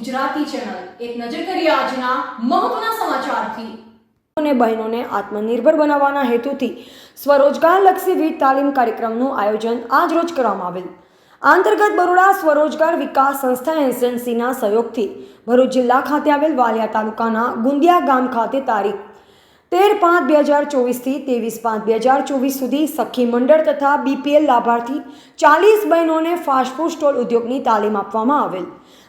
એક નજર કરીએ આજના મહત્વના સમાચારથી. અને બહેનોને આત્મનિર્ભર બનાવવાના હેતુથી સ્વરોજગારલક્ષી વિવિધ તાલીમ કાર્યક્રમનું આયોજન આજ રોજ કરવામાં આવેલ. અંતર્ગત બરોડા સ્વરોજગાર વિકાસ સંસ્થા એજન્સીના સહયોગથી ભરૂચ જિલ્લા ખાતે આવેલ વાલિયા તાલુકાના ગુંદિયા ગામ ખાતે તારીખ તેર પાંચ બે હજાર ચોવીસથી ત્રેવીસ પાંચ બે હજાર ચોવીસ સુધી સખી મંડળ તથા બીપીએલ લાભાર્થી ચાલીસ બહેનોને ફાસ્ટફૂડ સ્ટોલ ઉદ્યોગની તાલીમ આપવામાં આવેલ.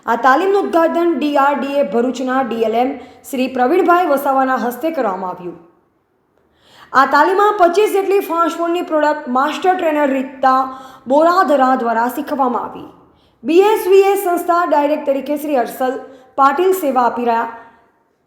આ તાલીમનું ઉદ્ઘાટન ડીઆરડીએ ભરૂચના ડીએલએમ શ્રી પ્રવીણભાઈ વસાવાના હસ્તે કરવામાં આવ્યું. આ તાલીમમાં પચીસ જેટલી ફાસ્ટફૂડની product master trainer Rita Boradhara દ્વારા શીખવવામાં આવી. બીએસવીએ સંસ્થા ડાયરેક્ટ તરીકે શ્રી હર્ષલ પાટીલ સેવા આપી રહ્યા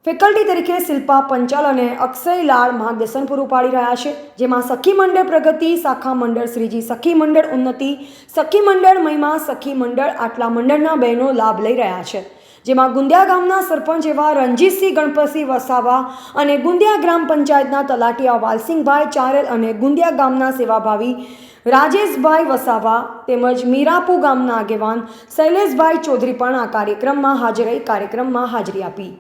ફેકલ્ટી તરીકે શિલ્પા પંચાલ અને અક્ષય લાળ માર્ગદર્શન પૂરું પાડી રહ્યા છે, જેમાં સખી મંડળ પ્રગતિ, શાખા મંડળ શ્રીજી, સખી મંડળ ઉન્નતિ, સખી મંડળ મહિમા, સખી મંડળ આટલા મંડળના બહેનો લાભ લઈ રહ્યા છે. જેમાં ગુંદિયા ગામના સરપંચ એવા રણજીતસિંહ, ગણપતસિંહ વસાવા અને ગુંદિયા ગ્રામ પંચાયતના તલાટીયા વાલસિંહભાઈ ચારેલ અને ગુંદિયા ગામના સેવાભાવી રાજેશભાઈ વસાવા તેમજ મીરાપુ ગામના આગેવાન શૈલેષભાઈ ચૌધરી પણ આ કાર્યક્રમમાં હાજર કાર્યક્રમમાં હાજરી આપી.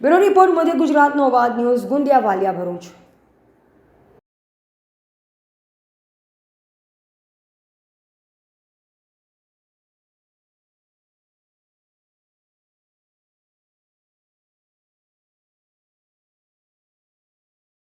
બ્યુરો રિપોર્ટ મધ્ય ગુજરાતનો અવાજ ન્યૂઝ ગુંદિયા વાલિયા ભરૂચ.